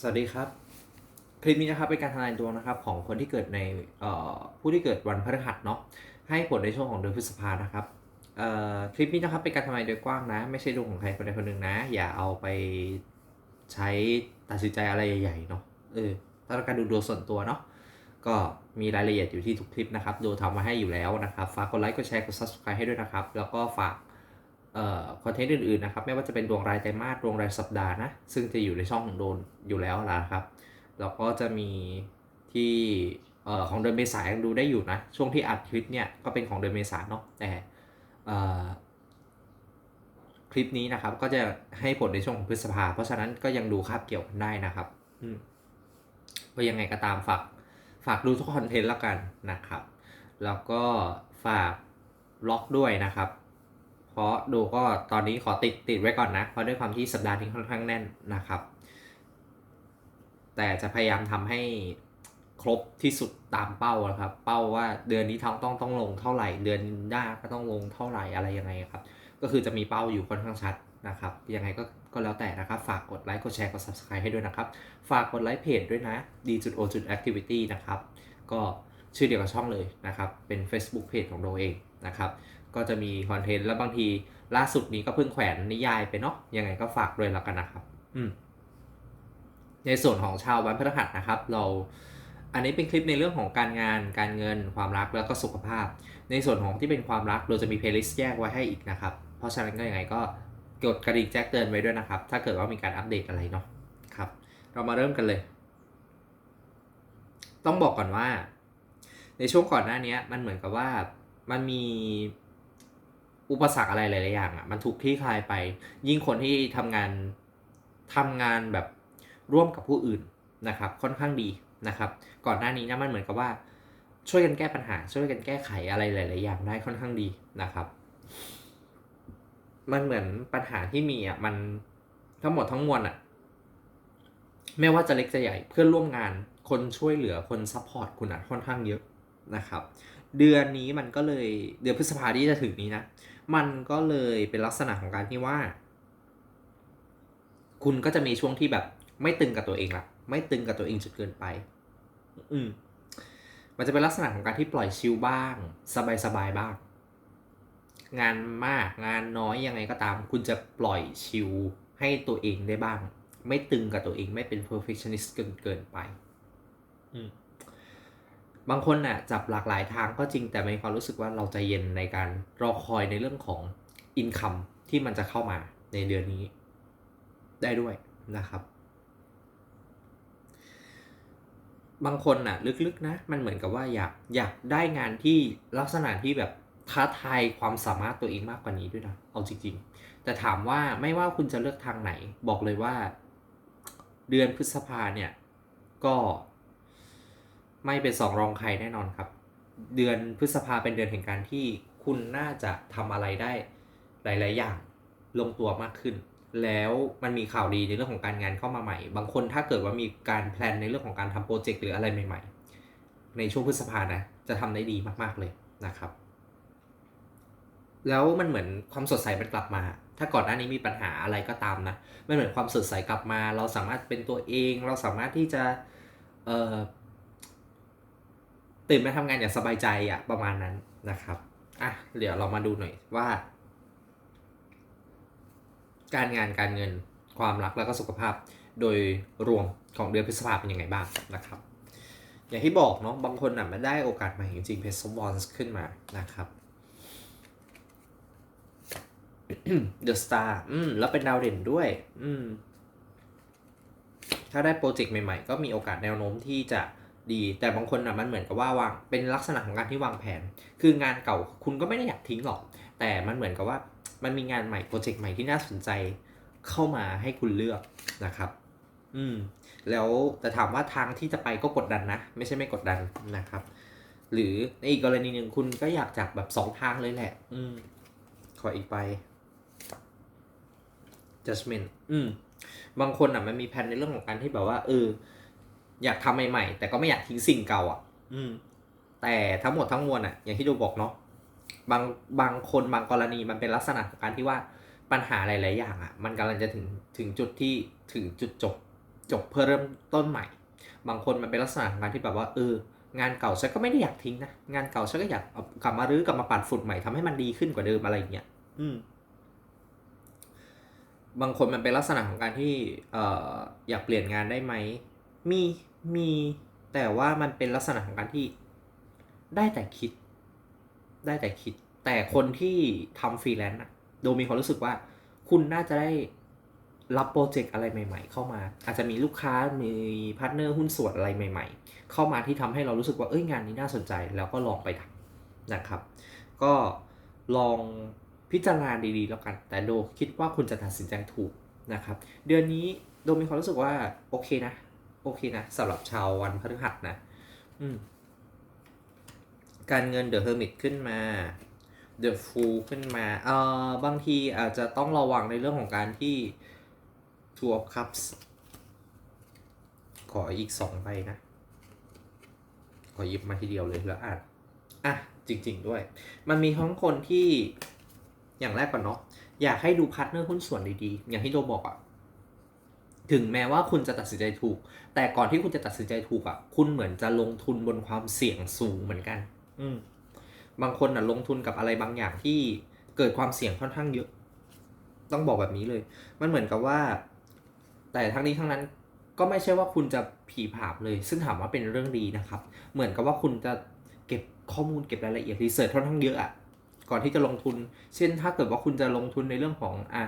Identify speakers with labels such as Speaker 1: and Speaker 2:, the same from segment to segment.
Speaker 1: สวัสดีครับ คลิปนี้นะครับเป็นการทำนายดวงนะครับ ของคนที่เกิดในผู้ที่เกิดวันพฤหัสเนาะให้ผลในช่วงของเดือนพฤษภานะครับคลิปนี้นะครับเป็นการทำนายโดยกว้างนะ ไม่ใช่ดวงของใครคนใดคนหนึ่งนะ อย่าเอาไปใช้ตัดสินใจอะไรใหญ่ๆเนาะเออถ้าต้องการดูดวงส่วนตัวเนาะก็มีรายละเอียดอยู่ที่ทุกคลิปนะครับ ดูทำมาให้อยู่แล้วนะครับ ฝากกดไลค์กดแชร์กด subscribe ให้ด้วยนะครับ แล้วก็ฝาก คอนเทนต์อื่นๆนะครับ ไม่ว่าจะเป็นดวงรายไตรมาสดวงรายสัปดาห์นะ ซึ่งจะอยู่ในช่องของโดนอยู่แล้วล่ะครับแล้วก็จะมีที่ของเดือนเมษายังดูได้อยู่นะ ช่วงที่อัดคลิปเนี่ยก็เป็นของเดือนเมษายนเนาะแต่คลิปนี้นะครับก็จะให้ผลในช่วงของพฤษภา เพราะฉะนั้นก็ยังดูคาบเกี่ยวกันได้นะครับก็ยังไงก็ตามฝากฝากดูทุกคอนเทนต์แล้วกันนะครับ แล้วก็ฝากล็อกด้วยนะครับ เพราะดูก็ตอนนี้ขอติดติดไว้ก่อนนะ เพราะด้วยความที่สัปดาห์นี้ค่อนข้างแน่นนะครับ แต่จะพยายามทำให้ครบที่สุดตามเป้าครับ เป้าว่าเดือนนี้ท้องต้องต้องลงเท่าไหร่ เดือนหน้าก็ต้องลงเท่าไหร่อะไรยังไงครับ ก็คือจะมีเป้าอยู่ค่อนข้างชัดนะครับยังไงก็ก็แล้วแต่นะครับ ฝากกดไลค์กดแชร์กด subscribe ให้ด้วยนะครับ ฝากกดไลค์เพจด้วยนะ d.o.activity นะครับ ก็ชื่อเดียวกับช่องเลยนะครับ เป็น Facebook Page ของเราเองนะครับ ก็จะมีคอนเทนต์แล้วบางทีล่าสุดนี้ก็เพิ่งแขวนนิยายไปเนาะยังไงก็ฝากด้วยแล้วกันนะครับ อืมในส่วนของชาววันพฤหัสนะครับ เราอันนี้เป็นคลิปในเรื่องของการงานการเงินความรักแล้วก็สุขภาพ ในส่วนของที่เป็นความรักเราจะมีเพลย์ลิสต์แยกไว้ให้อีกนะครับ เพราะฉะนั้นก็ยังไงก็กดกระดิ่งแจ้งเตือนไว้ด้วยนะครับ ถ้าเกิดว่ามีการอัปเดตอะไรเนาะครับ เรามาเริ่มกันเลย ต้องบอกก่อนว่า ในช่วงก่อนหน้านี้มันเหมือนกับว่ามันมี อุปสรรคอะไรหลายๆอย่างอะมันถูกคลี่คลายไป ยิ่งคนที่ทำงานทำงานแบบร่วมกับผู้อื่นนะครับ ค่อนข้างดีนะครับ ก่อนหน้านี้นะมันเหมือนกับว่า ช่วยกันแก้ปัญหา ช่วยกันแก้ไขอะไรหลาย ๆ อย่างได้ค่อนข้างดีนะครับ มันเหมือนปัญหาที่มีอะมันทั้งหมดทั้งมวลอะไม่ว่าจะเล็กจะใหญ่เพื่อนร่วมงานคนช่วยเหลือคนซัพพอร์ตคุณอะค่อนข้างเยอะนะครับ เดือนนี้มันก็เลยเดือนพฤษภาที่จะถึงนี้นะ มันก็เลยเป็นลักษณะของการที่ว่า คุณก็จะมีช่วงที่แบบ ไม่ตึงกับตัวเองละไม่ตึงกับตัวเองจนเกินไป อืมมันจะเป็นลักษณะของการที่ปล่อยชิลบ้าง สบายๆบ้าง งานมากงานน้อยยังไงก็ตาม คุณจะปล่อยชิลให้ตัวเองได้บ้าง ไม่ตึงกับตัวเองไม่เป็น perfectionist เกินเกินไป อืม บางคนน่ะจับหลากหลายทางก็จริงแต่มีความรู้สึกว่าเราใจเย็นในการรอคอยในเรื่องของอินคัมที่มันจะเข้ามาในเดือนนี้ ได้ด้วยนะครับ บางคนน่ะลึกๆนะมันเหมือนกับว่าอยากอยากได้งานที่ลักษณะที่แบบท้าทายความสามารถตัวเองมากกว่านี้ด้วยนะเอาจริง ๆ แต่ถามว่าไม่ว่าคุณจะเลือกทางไหน บอกเลยว่า เดือนพฤษภาเนี่ยก็ ไม่เป็นสองรองใครแน่นอนครับ เดือนพฤษภาเป็นเดือนแห่งการที่คุณน่าจะทำอะไรได้หลาย ๆ อย่างลงตัวมากขึ้น แล้วมันมีข่าวดีในเรื่องของการงานเข้ามาใหม่ บางคนถ้าเกิดว่ามีการแพลนในเรื่องของการทำโปรเจกต์หรืออะไรใหม่ ๆ ในช่วงพฤษภานะจะทำได้ดีมาก ๆ เลยนะครับ แล้วมันเหมือนความสดใสมันกลับมา ถ้าก่อนหน้านี้มีปัญหาอะไรก็ตามนะมันเหมือนความสดใสกลับมา เราสามารถเป็นตัวเอง เราสามารถที่จะเอ่อ ตื่นมาทำงานอย่างสบายใจอะประมาณนั้นนะครับอะเดี๋ยวเรามาดูหน่อยว่า การงานการเงินความรักแล้วก็สุขภาพโดยรวมของเดือนพฤษภาเป็นยังไงบ้างนะครับ อย่างที่บอกเนาะบางคนอะมันได้โอกาสใหม่จริงๆเพชรวอนส์ขึ้นมานะครับเดอะสตาร์อืมแล้วเป็นดาวเด่นด้วย อืมถ้าได้โปรเจกต์ใหม่ๆ ก็มีโอกาสแนวโน้มที่จะ ดี แต่บางคนอะมันเหมือนกับว่าวางเป็นลักษณะของการที่วางแผน คืองานเก่าคุณก็ไม่ได้อยากทิ้งหรอก แต่มันเหมือนกับว่ามันมีงานใหม่โปรเจกต์ใหม่ที่น่าสนใจเข้ามาให้คุณเลือกนะครับ อืม แล้วแต่ถามว่าทางที่จะไปก็กดดันนะ ไม่ใช่ไม่กดดันนะครับ หรือในอีกกรณีหนึ่งคุณก็อยากจากแบบสองทางเลยแหละ อืม ขออีกไป judgment อืม บางคนอะมันมีแผนในเรื่องของการที่แบบว่าเออ อยากทำใหม่ๆ แต่ก็ไม่อยากทิ้งสิ่งเก่าอะ อืม แต่ทั้งหมดทั้งมวลอะ อย่างที่ดูบอกเนาะบางบางคนบางกรณีมันเป็นลักษณะของการที่ว่าปัญหาหลายๆอย่างอะ มันกำลังจะถึงถึงจุดที่ถึงจุดจบ จบเพื่อเริ่มต้นใหม่ บางคนมันเป็นลักษณะของการที่แบบว่าเอองานเก่าฉันก็ไม่ได้อยากทิ้งนะงานเก่าฉันก็อยากเอากลับมารื้อกลับมาปัดฝุ่นใหม่ทำให้มันดีขึ้นกว่าเดิมอะไรอย่างเงี้ยอืม บางคนมันเป็นลักษณะของการที่เอ่ออยากเปลี่ยนงานได้ไหมมี มีแต่ว่ามันเป็นลักษณะของการที่ได้แต่คิด ได้แต่คิด แต่คนที่ทำฟรีแลนซ์อะโดยมีความรู้สึกว่า คุณน่าจะได้รับโปรเจกต์อะไรใหม่ ๆ เข้ามา อาจจะมีลูกค้ามีพาร์ทเนอร์หุ้นส่วนอะไรใหม่ ๆ เข้ามาที่ทำให้เรารู้สึกว่าเอ้ยงานนี้น่าสนใจแล้วก็ลองไปทำนะครับ ก็ลองพิจารณาดีๆแล้วกัน แต่โดคิดว่าคุณจะตัดสินใจถูกนะครับ เดือนนี้โดมีความรู้สึกว่าโอเคนะ โอเคนะสำหรับชาววันพฤหัสนะ อืม การเงินเดอะเฮอร์มิตขึ้นมาเดอะฟูลขึ้นมา เอ่อ บางทีอาจจะต้องระวังในเรื่องของการที่ Two of Cups ขออีกสองใบนะ ขอหยิบมาทีเดียวเลยแล้วอ่านอะ จริง ๆ ด้วย มันมีทั้งคนที่อย่างแรกก่อนเนาะอยากให้ดูพาร์ทเนอร์หุ้นส่วนดีๆ อย่างที่โดบอกอะ ถึงแม้ว่าคุณจะตัดสินใจถูก แต่ก่อนที่คุณจะตัดสินใจถูกอะคุณเหมือนจะลงทุนบนความเสี่ยงสูงเหมือนกัน อืมบางคนอะลงทุนกับอะไรบางอย่างที่เกิดความเสี่ยงค่อนข้างเยอะ ต้องบอกแบบนี้เลย มันเหมือนกับว่า แต่ทั้งนี้ทั้งนั้นก็ไม่ใช่ว่าคุณจะผีผาบเลย ซึ่งถามว่าเป็นเรื่องดีนะครับ เหมือนกับว่าคุณจะเก็บข้อมูลเก็บรายละเอียดรีเสิร์ชค่อนข้างเยอะอะก่อนที่จะลงทุน เช่นถ้าเกิดว่าคุณจะลงทุนในเรื่องของอะ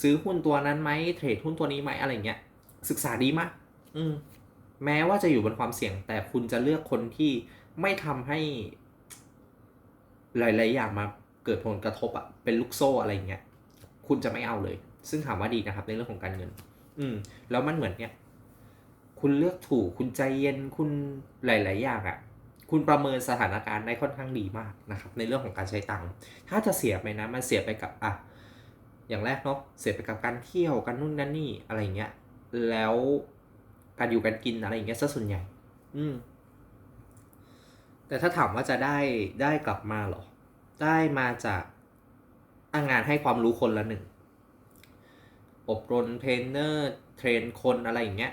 Speaker 1: ซื้อหุ้นตัวนั้นไหมเทรดหุ้นตัวนี้ไหมอะไรเงี้ยศึกษาดีมาก อืม แม้ว่าจะอยู่บนความเสี่ยง แต่คุณจะเลือกคนที่ไม่ทำให้ หลาย ๆ อย่างมาเกิดผลกระทบอะเป็นลูกโซ่อะไรเงี้ยคุณจะไม่เอาเลย ซึ่งถามว่าดีนะครับ ในเรื่องของการเงิน อืม แล้วมันเหมือนเนี้ยคุณเลือกถูกคุณใจเย็นคุณหลาย ๆ อย่างอะคุณประเมินสถานการณ์ได้ค่อนข้างดีมากนะครับ ในเรื่องของการใช้ตังค์ถ้าจะเสียไปนะมันเสียไปกับอะ อย่างแรกเนาะเสียไปกับการเที่ยวกันนู่นนั่นนี่อะไรเงี้ย แล้วการอยู่กันกินอะไรอย่างเงี้ยซะส่วนใหญ่ อืม แต่ถ้าถามว่าจะได้ได้กลับมาหรอ ได้มาจากอางานให้ความรู้คนละหนึ่ง อบรมเทรนเนอร์เทรนคนอะไรอย่างเงี้ย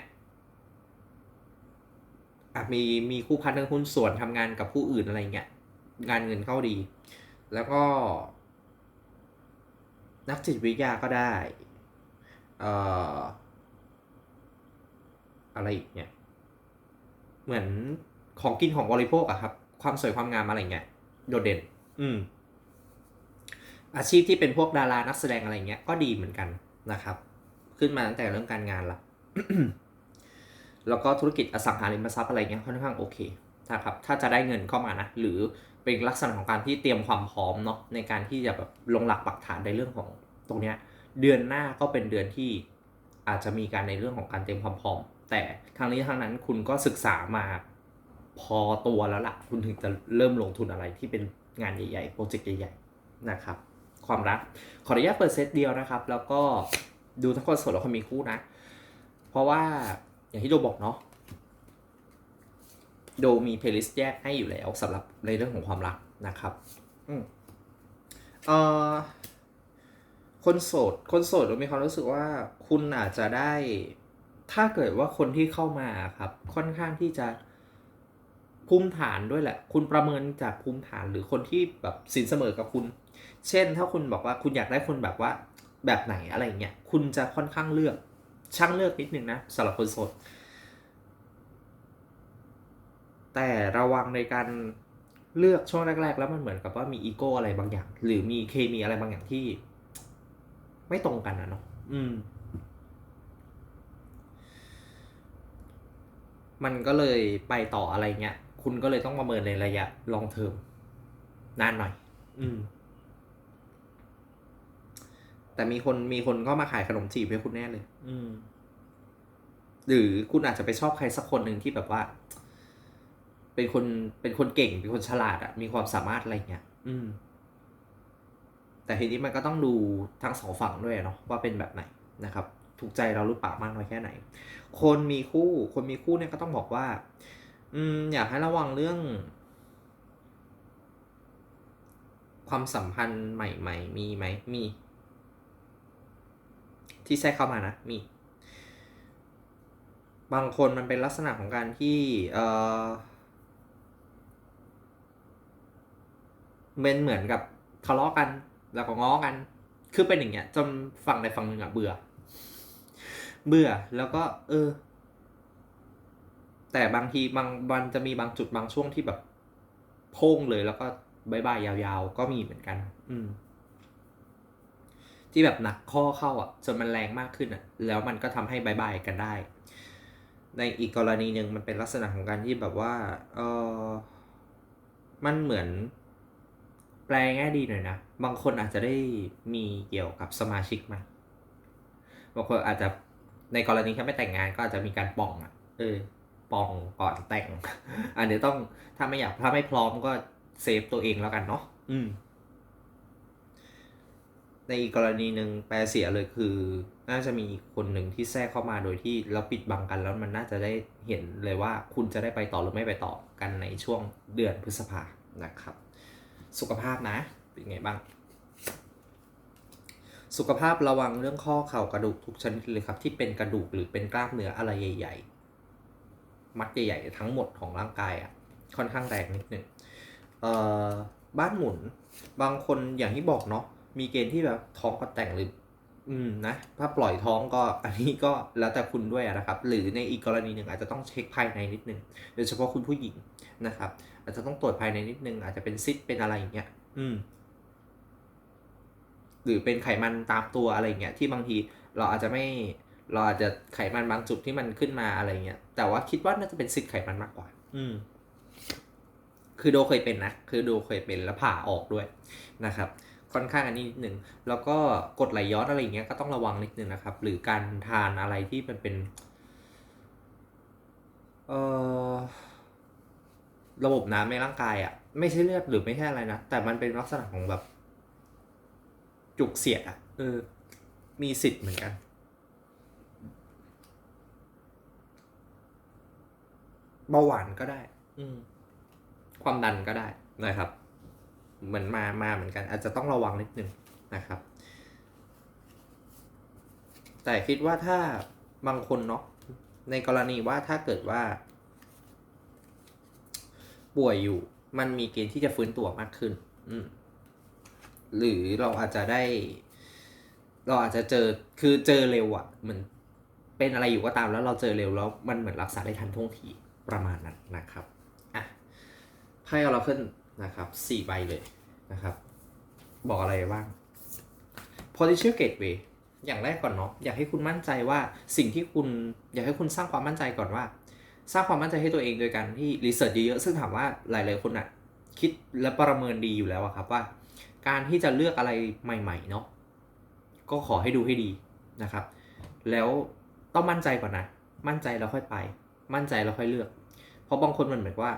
Speaker 1: อะมีมีคู่พันธุ์หุ้นส่วนทำงานกับผู้อื่นอะไรเงี้ย งานเงินเข้าดี แล้วก็ นักจิตวิทยาก็ได้เอ่ออะไรอีกเนี่ย เหมือนของกินของบริโภคอะครับ ความสวยความงามอะไรเงี้ยโดดเด่น อืม อาชีพที่เป็นพวกดารานักแสดงอะไรเงี้ยก็ดีเหมือนกันนะครับ ขึ้นมาตั้งแต่เรื่องการงานละแล้วก็ธุรกิจอสังหาริมทรัพย์อะไรเงี้ยค่อนข้างโอเคนะครับ ถ้าจะได้เงินเข้ามานะ หรือ เป็นลักษณะของการที่เตรียมความพร้อมเนาะในการที่จะแบบลงหลักปักฐานในเรื่องของตรงเนี้ยเดือนหน้าก็เป็นเดือนที่อาจจะมีการในเรื่องของการเตรียมความพร้อม แต่ทางนี้ทางนั้นคุณก็ศึกษามาพอตัวแล้วล่ะ คุณถึงจะเริ่มลงทุนอะไรที่เป็นงานใหญ่ๆโปรเจกต์ใหญ่ๆนะครับ ความรักขออนุญาตเปิดเซตเดียวนะครับ แล้วก็ดูทั้งคนโสดและคนมีคู่นะ เพราะว่าอย่างที่โดบอกเนาะ โดมีเพลย์ลิสต์แยกให้อยู่แล้วสำหรับในเรื่องของความรักนะครับอืมเอ่อคนโสด คนโสดเรามีความรู้สึกว่าคุณอาจจะได้ ถ้าเกิดว่าคนที่เข้ามาครับ ค่อนข้างที่จะภูมิฐานด้วยแหละ คุณประเมินจากภูมิฐานหรือคนที่แบบสินเสมอกับคุณ เช่น ถ้าคุณบอกว่าคุณอยากได้คนแบบว่าแบบไหนอะไรเงี้ย คุณจะค่อนข้างเลือก ช่างเลือกนิดนึงนะสำหรับคนโสด แต่ระวังในการเลือกช่วงแรก ๆ แล้วมันเหมือนกับว่ามีอีโก้อะไรบางอย่าง หรือมีเคมีอะไรบางอย่างที่ ไม่ตรงกันนะเนาะอืม มันก็เลยไปต่ออะไรเงี้ยคุณก็เลยต้องประเมินในระยะลองเทอมนานหน่อย อืม แต่มีคนมีคนก็มาขายขนมจีบให้คุณแน่เลย อืม หรือคุณอาจจะไปชอบใครสักคนหนึ่งที่แบบว่า เป็นคนเป็นคนเก่งเป็นคนฉลาดอะมีความสามารถอะไรเงี้ยอืม แต่ทีนี้มันก็ต้องดูทั้งสองฝั่งด้วยเนาะว่าเป็นแบบไหนนะครับ ถูกใจเราหรือเปล่ามากน้อยแค่ไหน คนมีคู่ คนมีคู่เนี่ยก็ต้องบอกว่า อืม อยากให้ระวังเรื่อง ความสัมพันธ์ใหม่ ๆ มีไหมมี ที่แทรกเข้ามานะมี บางคนมันเป็นลักษณะของการที่ เออ เป็นเหมือนกับทะเลาะกัน แล้วก็ง้อกัน คือเป็นอย่างเงี้ยจนฝั่งใดฝั่งหนึ่งอะเบื่อ เบื่อแล้วก็ เออ แต่บางทีบางวันจะมีบางจุดบางช่วงที่แบบพ่งเลยแล้วก็บายบายยาวๆ ก็มีเหมือนกัน อืม ที่แบบหนักข้อเข้าอะจนมันแรงมากขึ้นอะ แล้วมันก็ทำให้บายบายกันได้ ในอีกกรณีหนึ่งมันเป็นลักษณะของการที่แบบว่า เออมันเหมือน แปลง่ายดีหน่อยนะ บางคนอาจจะได้มีเกี่ยวกับสมาชิกมาบางคนอาจจะในกรณีที่ไม่แต่งงานก็อาจจะมีการป่องอะ เออป่องก่อนแต่ง อันเดี๋ยวต้องถ้าไม่อยากถ้าไม่พร้อมก็เซฟตัวเองแล้วกันเนาะอืม ในอีกกรณีหนึ่งแปลเสียเลยคือ น่าจะมีคนหนึ่งที่แทรกเข้ามาโดยที่เราปิดบังกันแล้วมันน่าจะได้เห็นเลยว่าคุณจะได้ไปต่อหรือไม่ไปต่อกันในช่วงเดือนพฤษภานะครับ สุขภาพนะ เป็นไงบ้าง สุขภาพระวังเรื่องข้อเข่ากระดูกทุกชนิดเลยครับ ที่เป็นกระดูกหรือเป็นกล้ามเนื้ออะไรใหญ่ ๆ มัดใหญ่ๆทั้งหมดของร่างกายอะ ค่อนข้างแรงนิดหนึ่งเอ่อบ้านหมุน บางคนอย่างที่บอกเนาะมีเกณฑ์ที่แบบท้องก็แต่งหรือ อืมนะ ถ้าปล่อยท้องก็อันนี้ก็แล้วแต่คุณด้วยนะครับ หรือในอีกกรณีหนึ่งอาจจะต้องเช็คภายในนิดนึงโดยเฉพาะคุณผู้หญิงนะครับ อาจจะต้องตรวจภายในนิดนึง อาจจะเป็นซิสเป็นอะไรอย่างเงี้ย อืม หรือเป็นไขมันตามตัวอะไรเงี้ยที่บางทีเราอาจจะไม่เราอาจจะไขมันบางจุดที่มันขึ้นมาอะไรเงี้ย แต่ว่าคิดว่าน่าจะเป็นซิสไขมันมากกว่า อืม คือโดเคยเป็นนะ คือโดเคยเป็นแล้วผ่าออกด้วยนะครับ ค่อนข้างอันนี้นิดหนึ่ง แล้วก็กดไหลย้อนอะไรอย่างเงี้ยก็ต้องระวังนิดนึงนะครับ หรือการทานอะไรที่มันเป็น เอ่อ ระบบน้ำในร่างกายอะ่ะ ไม่ใช่เลือดหรือไม่ใช่อะไรนะ แต่มันเป็นลักษณะของแบบ จุกเสียดอะ่ะเออ มีสิทธิ์เหมือนกัน เบาหวานก็ได้ อืมความดันก็ได้นะครับ เหมือนมามาเหมือนกัน อาจจะต้องระวังนิดนึงนะครับ แต่คิดว่าถ้าบางคนเนาะในกรณีว่าถ้าเกิดว่า ป่วยอยู่ มันมีเกณฑ์ที่จะฟื้นตัวมากขึ้น อืหรือเราอาจจะได้ เราอาจจะเจอคือเจอเร็วอะ่ะเหมือนเป็นอะไรอยู่ก็ตามแล้วเราเจอเร็วแล้วมันเหมือนรักษาได้ทันท่วงทีประมาณนั้นนะครับอะไพ่เราขึ้นนะครับสี่ใบเลยนะครับ บอกอะไรบ้าง potential gateway อย่างแรกก่อนเนาะอยากให้คุณมั่นใจว่าสิ่งที่คุณอยากให้คุณสร้างความมั่นใจก่อนว่า สร้างความมั่นใจให้ตัวเองโดยการที่รีเสิร์ชเยอะๆซึ่งถามว่าหลายๆคนอะคิดและประเมินดีอยู่แล้วอะครับว่า การที่จะเลือกอะไรใหม่ๆเนาะก็ขอให้ดูให้ดีนะครับ แล้วต้องมั่นใจก่อนนะ มั่นใจแล้วค่อยไป มั่นใจแล้วค่อยเลือก เพราะบางคนมันเหมือนว่า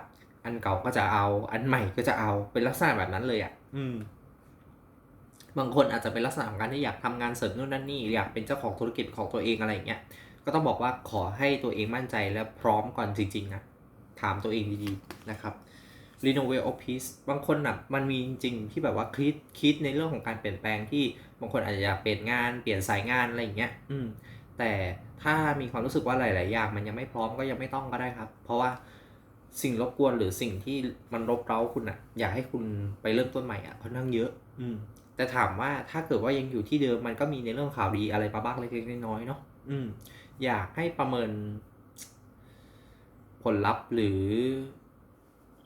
Speaker 1: อันเก่าก็จะเอา อันใหม่ก็จะเอาเป็นลักษณะแบบนั้นเลยอะ่ะ อืม บางคนอาจจะเป็นลักษณะของการที่อยากทำงานเสริมนู่นนั่นนี่อยากเป็นเจ้าของธุรกิจของตัวเองอะไรอย่างเงี้ย ก็ต้องบอกว่าขอให้ตัวเองมั่นใจและพร้อมก่อนจริงๆนะถามตัวเองดีๆนะครับ Renovate Office บางคนน่ะมันมีจริงๆที่แบบว่าคิดคิดในเรื่องของการเปลี่ยนแปลงที่บางคนอาจจะอยากเปลี่ยนงานเปลี่ยนสายงานอะไรอย่างเงี้ยอืมแต่ถ้ามีความรู้สึกว่าหลาย ๆ อย่างมันยังไม่พร้อมก็ยังไม่ต้องก็ได้ครับ เพราะว่าสิ่งรบกวนหรือสิ่งที่มันรบเร้าคุณอะอยากให้คุณไปเริ่มต้นใหม่อะค่อนข้างเยอะ อืมแต่ถามว่าถ้าเกิดว่ายังอยู่ที่เดิมมันก็มีในเรื่องข่าวดีอะไรมาบ้างเล็กๆน้อยๆเนาะ อืม อยากให้ประเมิน ผลลัพธ์หรือ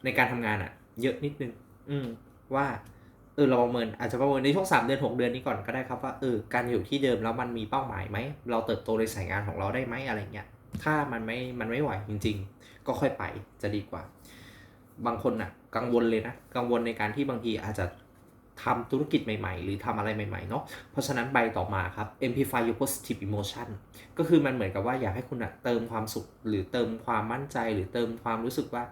Speaker 1: ในการทำงานอะเยอะนิดนึง อืม ว่าเออเราประเมินอาจจะประเมินในช่วงสามเดือนหกเดือนนี้ก่อนก็ได้ครับว่าเออการอยู่ที่เดิมแล้วมันมีเป้าหมายไหมเราเติบโตในสายงานของเราได้ไหมอะไรเงี้ยถ้ามันไม่มันไม่ไหวจริง ๆ ก็ค่อยไปจะดีกว่า บางคนน่ะ กังวลเลยนะ กังวลในการที่บางทีอาจจะ ทำธุรกิจใหม่ๆ หรือทำอะไรใหม่ๆเนาะ เพราะฉะนั้นใบต่อมาครับ amplify your positive emotion ก็คือมันเหมือนกับว่าอยากให้คุณอะเติมความสุข หรือเติมความมั่นใจ หรือเติมความรู้สึกว่า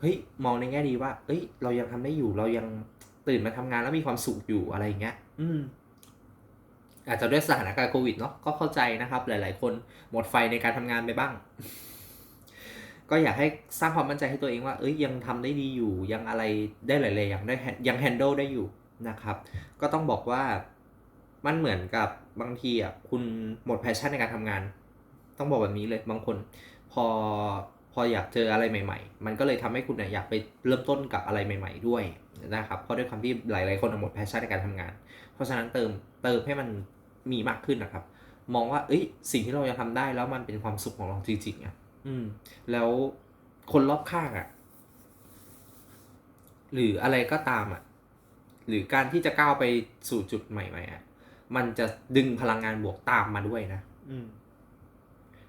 Speaker 1: เฮ้ย มองในแง่ดีว่า เอ้ย เรายังทำได้อยู่ เรายังตื่นมาทำงานแล้วมีความสุขอยู่อะไรอย่างเงี้ย อืมอาจจะด้วยสถานการณ์โควิดเนาะ ก็เข้าใจนะครับ หลาย ๆ คนหมดไฟในการทำงานไปบ้างก็อยากให้สร้างความมั่นใจให้ตัวเองว่า เอ้ยยังทำได้ดีอยู่ ยังอะไรได้หลายๆอย่างได้ยังแฮนด์ลได้อยู่ นะครับ ก็ต้องบอกว่ามันเหมือนกับบางทีอะคุณหมดแพชชั่นในการทำงาน ต้องบอกแบบนี้เลยบางคน พอพออยากเจออะไรใหม่ ๆ มันก็เลยทำให้คุณเนี่ยอยากไปเริ่มต้นกับอะไรใหม่ ๆ ด้วยนะครับเพราะด้วยความที่หลาย ๆ คนหมดแพชชั่นในการทำงาน เพราะฉะนั้นเติมเติมให้มันมีมากขึ้นนะครับ มองว่าเอ้ยสิ่งที่เรายังทำได้แล้วมันเป็นความสุขของเราจริงๆอะอืม แล้วคนรอบข้างอะ หรืออะไรก็ตามอะ หรือการที่จะก้าวไปสู่จุดใหม่ๆอะมันจะดึงพลังงานบวกตามมาด้วยนะอืม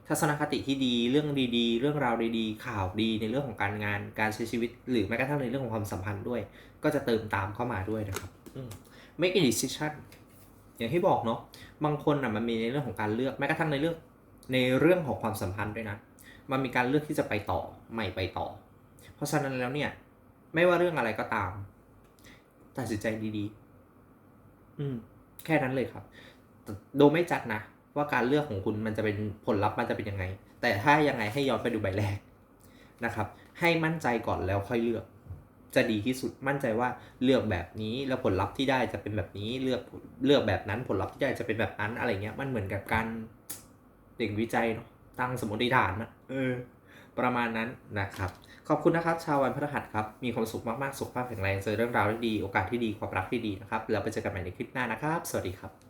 Speaker 1: ทัศนคติที่ดีเรื่องดีๆ เรื่องราวดีๆ ข่าวดีในเรื่องของการงานการใช้ชีวิต หรือแม้กระทั่งในเรื่องของความสัมพันธ์ด้วย ก็จะเติมตามเข้ามาด้วยนะครับอืม make a decision อย่างที่บอกเนาะบางคนอะมันมีในเรื่องของการเลือกแม้กระทั่งในเรื่องในเรื่องของความสัมพันธ์ด้วยนะมันมีการเลือกที่จะไปต่อไม่ไปต่อ เพราะฉะนั้นแล้วเนี่ย ไม่ว่าเรื่องอะไรก็ตาม ตัดสินใจดีๆ อืม แค่นั้นเลยครับแต่โดไม่จัดนะ ว่าการเลือกของคุณมันจะเป็นผลลัพธ์มันจะเป็นยังไง แต่ถ้ายังไงให้ย้อนไปดูใบแรกนะครับ ให้มั่นใจก่อนแล้วค่อยเลือก จะดีที่สุดมั่นใจว่าเลือกแบบนี้แล้วผลลัพธ์ที่ได้จะเป็นแบบนี้เลือกเลือกแบบนั้นผลลัพธ์ที่ได้จะเป็นแบบนั้นอะไรเงี้ย มันเหมือนกับการเด็กวิจัยเนาะตั้งสมมติฐานนะเออ ประมาณนั้นนะครับ ขอบคุณนะครับ ชาววันพฤหัสครับ มีความสุขมากๆ สุขภาพแข็งแรง เจอเรื่องราวที่ดี โอกาสที่ดี ความรักที่ดีนะครับ แล้วไปเจอกันใหม่ในคลิปหน้านะครับ สวัสดีครับ